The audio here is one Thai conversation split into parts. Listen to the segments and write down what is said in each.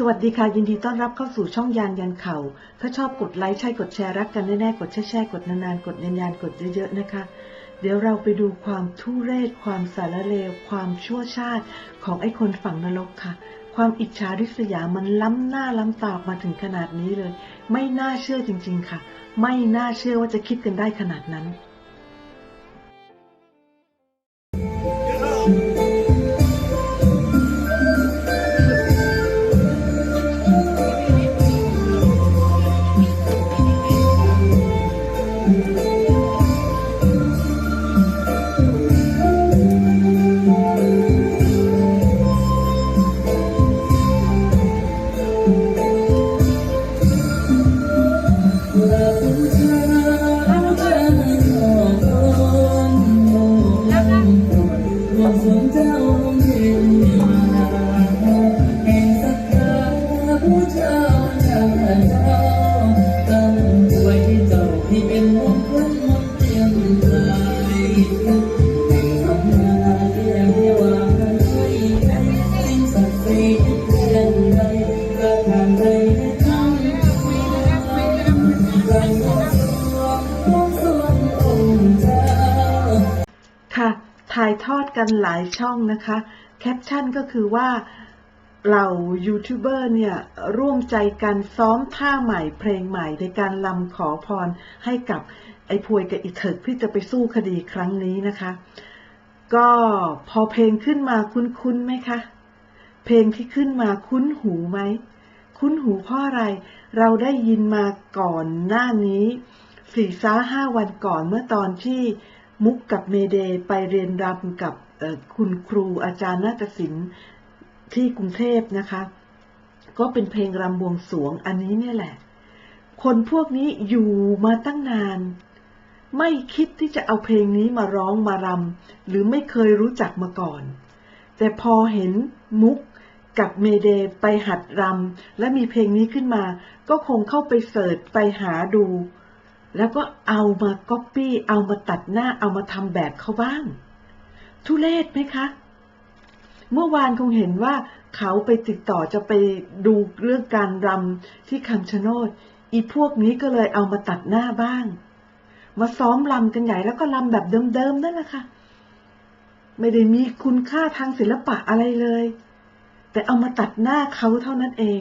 สวัสดีค่ะ ยินดีต้อนรับเข้าสู่ช่องยานยันเขาถ้าชอบกดไลค์ใช่กดแชร์รักกันแน่ๆกดแช่ๆกดนานๆกดยันยันกดเยอะๆนะคะ เดี๋ยวเราไปดูความทุเรศ ความสารเลว ความชั่วชาติของไอ้คนฝั่งนรกค่ะ ความอิจฉาริษยามันล้ำหน้าล้ำตามาถึงขนาดนี้เลย ไม่น่าเชื่อจริง ๆค่ะ ไม่น่าเชื่อว่าจะคิดกันได้ขนาดนั้นายทอดกันหลายช่องนะคะแคปชั่นก็คือว่าเหล่ายูทูบเบอร์เนี่ยร่วมใจกันซ้อมท่าใหม่เพลงใหม่ในการลำขอพรให้กับไอ้พวยกับอีเถิกที่จะไปสู้คดีครั้งนี้นะคะ ก็พอเพลงขึ้นมาคุ้นๆไหมคะ เพลงที่ขึ้นมาคุ้นหูไหม คุ้นหูเพราะอะไร เราได้ยินมาก่อนหน้านี้สี่ซ้าห้าวันก่อนเมื่อตอนที่ มุกกับเมเดย์ไปเรียนรำกับคุณครูอาจารย์นาฏศิลป์ที่กรุงเทพนะคะ ก็เป็นเพลงรำบวงสวงอันนี้เนี่ยแหละ คนพวกนี้อยู่มาตั้งนาน ไม่คิดที่จะเอาเพลงนี้มาร้องมารำหรือไม่เคยรู้จักมาก่อน แต่พอเห็นมุกกับเมเดย์ไปหัดรำและมีเพลงนี้ขึ้นมา ก็คงเข้าไปเสิร์ชไปหาดู แล้วก็เอามาก๊อปปี้เอามาตัดหน้าเอามาทำแบบเขาบ้าง ทุเลศไหมคะ เมื่อวานคงเห็นว่าเขาไปติดต่อจะไปดูเรื่องการรำที่คำชะโนดอีพวกนี้ก็เลยเอามาตัดหน้าบ้าง มาซ้อมรำกันใหญ่แล้วก็รำแบบเดิมๆนั่นแหละค่ะ ไม่ได้มีคุณค่าทางศิลปะอะไรเลย แต่เอามาตัดหน้าเขาเท่านั้นเอง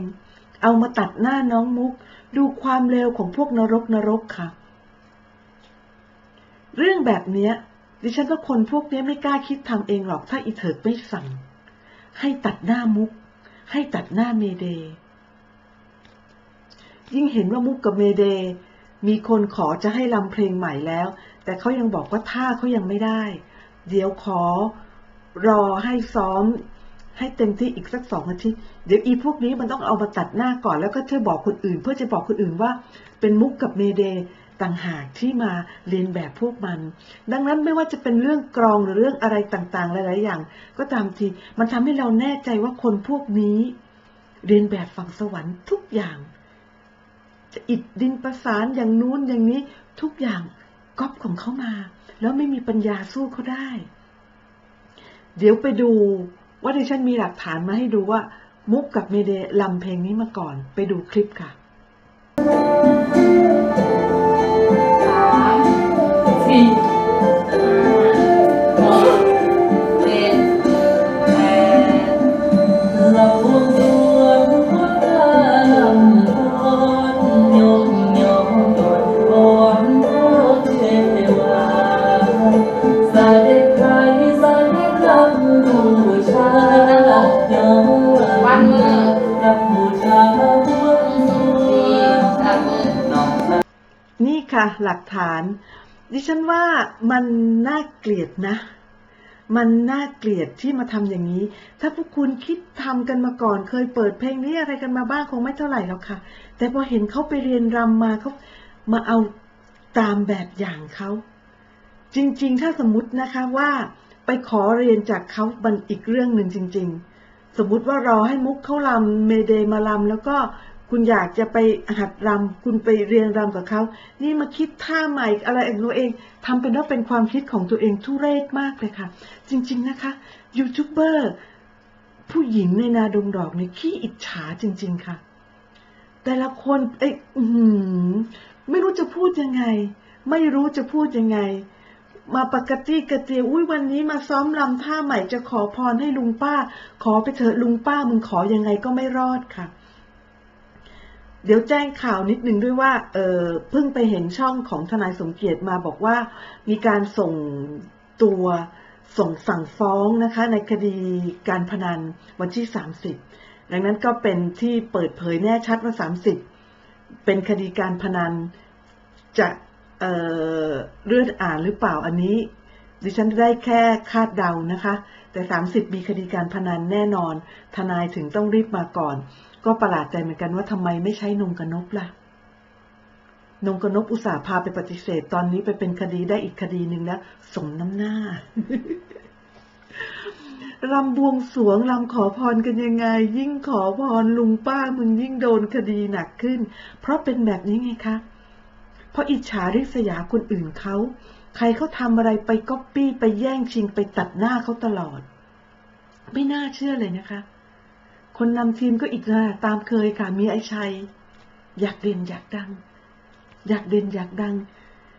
เอามาตัดหน้าน้องมุก ดูความเร็วของพวกนรกนรกค่ะ เรื่องแบบเนี้ย ดิฉันว่าคนพวกนี้ไม่กล้าคิดทำเองหรอกถ้าอีเถิดไม่สั่ง ให้ตัดหน้ามุก ให้ตัดหน้าเมเดย์ยิ่งเห็นว่ามุกกับเมเดย์มีคนขอจะให้รำเพลงใหม่แล้ว แต่เขายังบอกว่าท่าเขายังไม่ได้ เดี๋ยวขอรอให้ซ้อม ให้เต็มที่อีกสักสองอาทิตย์เดี๋ยวอีพวกนี้มันต้องเอามาตัดหน้าก่อนแล้วก็เธอบอกคนอื่น เพื่อจะบอกคนอื่นว่า เป็นมุกกับเมเดต่างหากที่มาเรียนแบบพวกมัน ดังนั้นไม่ว่าจะเป็นเรื่องกรองหรือเรื่องอะไรต่างๆ หลาย ๆ อย่าง ก็ตามทีมันทำให้เราแน่ใจว่าคนพวกนี้ เรียนแบบฝั่งสวรรค์ทุกอย่าง จะอิดดินประสานอย่างนู้นอย่างนี้ทุกอย่างก๊อปของเขามา แล้วไม่มีปัญญาสู้เขาได้ เดี๋ยวไปดู ว่าดิฉันมีหลักฐานมาให้ดูว่า มุกกับเมเดลำเพลงนี้มาก่อน ไปดูคลิปค่ะสามสี่ ค่ะ หลักฐาน ดิฉันว่ามันน่าเกลียดนะ มันน่าเกลียดที่มาทำอย่างนี้ ถ้าพวกคุณคิดทำกันมาก่อน เคยเปิดเพลงนี้อะไรกันมาบ้างคงไม่เท่าไหร่หรอกค่ะ แต่พอเห็นเขาไปเรียนรำมาเขามาเอาตามแบบอย่างเขาจริงๆ ถ้าสมมตินะคะว่าไปขอเรียนจากเขามันอีกเรื่องหนึ่งจริง ๆ สมมติว่ารอให้มุกเขาลำเมเดมาลำแล้วก็ คุณอยากจะไปหัดรำคุณไปเรียนรำกับเขา นี่มาคิดท่าใหม่อะไรเองตัวเองทำเป็นว่าเป็นความคิดของตัวเองทุเรศมากเลยค่ะ จริง ๆนะคะยูทูบเบอร์ผู้หญิงในนาดงดอกเนี่ยขี้อิจฉาจริง ๆค่ะ แต่ละคนเอ้ยไม่รู้จะพูดยังไง ไม่รู้จะพูดยังไง มาปกติกระเตียอุ้ยวันนี้มาซ้อมลำท่าใหม่จะขอพรให้ลุงป้า ขอไปเถอะลุงป้ามึงขอยังไงก็ไม่รอดค่ะ เดี๋ยวแจ้งข่าวนิดนึงด้วยว่าเออเพิ่งไปเห็นช่องของทนายสมเกียรติมาบอกว่า มีการส่งตัวส่งสั่งฟ้องนะคะในคดีการพนันวันที่ 30 ดังนั้นก็เป็นที่เปิดเผยแน่ชัดว่า 30 เป็นคดีการพนันจะเเลื่อนอ่านหรือเปล่าอันนี้ ดิฉันได้แค่คาดเดานะคะ แต่ 30 มีคดีการพนันแน่นอน ทนายถึงต้องรีบมาก่อน ก็ประหลาดใจเหมือนกันว่าทำไมไม่ใช้นงกนกล่ะ นงกนกอุตส่าห์พาไปปฏิเสธ ตอนนี้ไปเป็นคดีได้อีกคดีหนึ่งแล้วสมน้ำหน้ารำบวงสวงรำขอพรกันยังไง ยิ่งขอพรลุงป้ามึงยิ่งโดนคดีหนักขึ้น เพราะเป็นแบบนี้ไงคะ เพราะอิจฉาริษยาคนอื่นเขา ใครเขาทำอะไรไปก๊อปปี้ไปแย่งชิงไปตัดหน้าเขาตลอด ไม่น่าเชื่อเลยนะคะ คนนำทีมก็อีกนะตามเคยค่ะ มีไอ้ชัย อยากเด่นอยากดัง อยากเด่นอยากดัง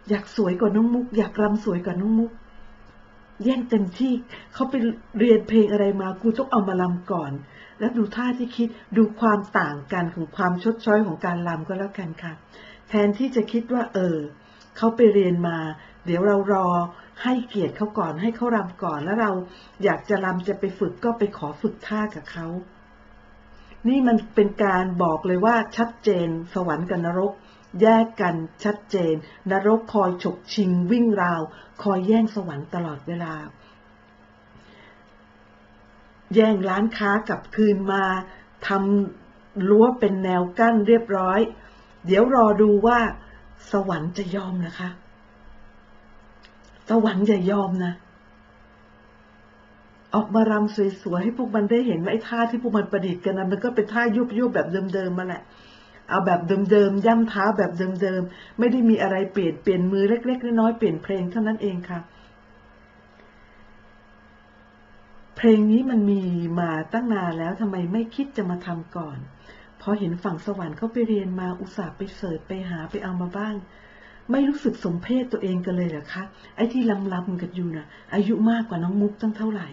อยากสวยกว่าน้องมุก อยากรำสวยกว่าน้องมุก แย่งเต็มที่เขาไปเรียนเพลงอะไรมากูต้องเอามาลำก่อน แล้วดูท่าที่คิดดูความต่างกันของความชดช้อยของการลำก็แล้วกันค่ะ แทนที่จะคิดว่า เออเขาไปเรียนมา เดี๋ยวเรารอให้เกียรติเขาก่อนให้เขารำก่อนแล้วเราอยากจะรำจะไปฝึกก็ไปขอฝึกท่ากับเขา นี่มันเป็นการบอกเลยว่าชัดเจน สวรรค์กับนรก แยกกันชัดเจน นรกคอยฉกชิงวิ่งราว คอยแย่งสวรรค์ตลอดเวลา แย่งร้านค้ากลับคืนมาทำรั้วเป็นแนวกั้นเรียบร้อย เดี๋ยวรอดูว่าสวรรค์จะยอมนะคะ สวรรค์อย่ายอมนะ ออกมารำสวยๆให้พวกมันได้เห็นว่าไอ้ท่าที่พวกมันประดิษฐ์กันนะมันก็เป็นท่ายุบยุบแบบเดิมๆมาแหละเอาแบบเดิมๆย่ำเท้าแบบเดิมๆไม่ได้มีอะไรเปลี่ยนเปลี่ยนมือเล็กๆน้อยๆเปลี่ยนเพลงเท่านั้นเองค่ะ เพลงนี้มันมีมาตั้งนานแล้วทำไมไม่คิดจะมาทำก่อนพอเห็นฝั่งสวรรค์เขาไปเรียนมาอุตส่าห์ไปเสิร์ชไปหาไปเอามาบ้าง ไม่รู้สึกสมเพศตัวเองกันเลยเหรอคะไอ้ที่ลำลำกันอยู่น่ะ อายุมากกว่าน้องมุกตั้งเท่าไหร่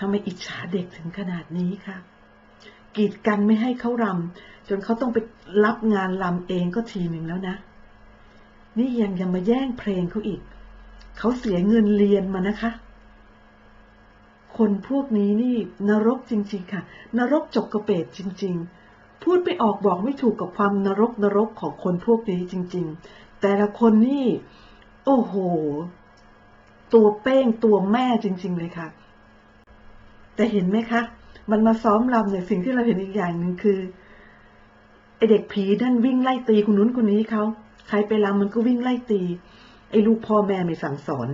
ทำไมอิจฉาเด็กถึงขนาดนี้คะกีดกันไม่ให้เขารำจนเขาต้องไปรับงานลำเองก็ทีหนึ่งแล้วนะ นี่ยังยังมาแย่งเพลงเขาอีก เขาเสียเงินเรียนมานะคะ คนพวกนี้นี่นรกจริง ๆ ค่ะ นรกจกกระเปดจริง ๆ พูดไม่ออกบอกไม่ถูกกับความนรกนรกของคนพวกนี้จริง ๆ แต่ละคนนี่ โอ้โห ตัวเป้งตัวแม่จริง ๆ เลยค่ะ แต่เห็นไหมคะ มันมาซ้อมรำเนี่ยสิ่งที่เราเห็นอีกอย่างหนึ่งคือไอเด็กผีนั่นวิ่งไล่ตีคนนู้นคนนี้เขาใครไปรำมันก็วิ่งไล่ตี ไอลูกพ่อแม่ไม่สั่งสอน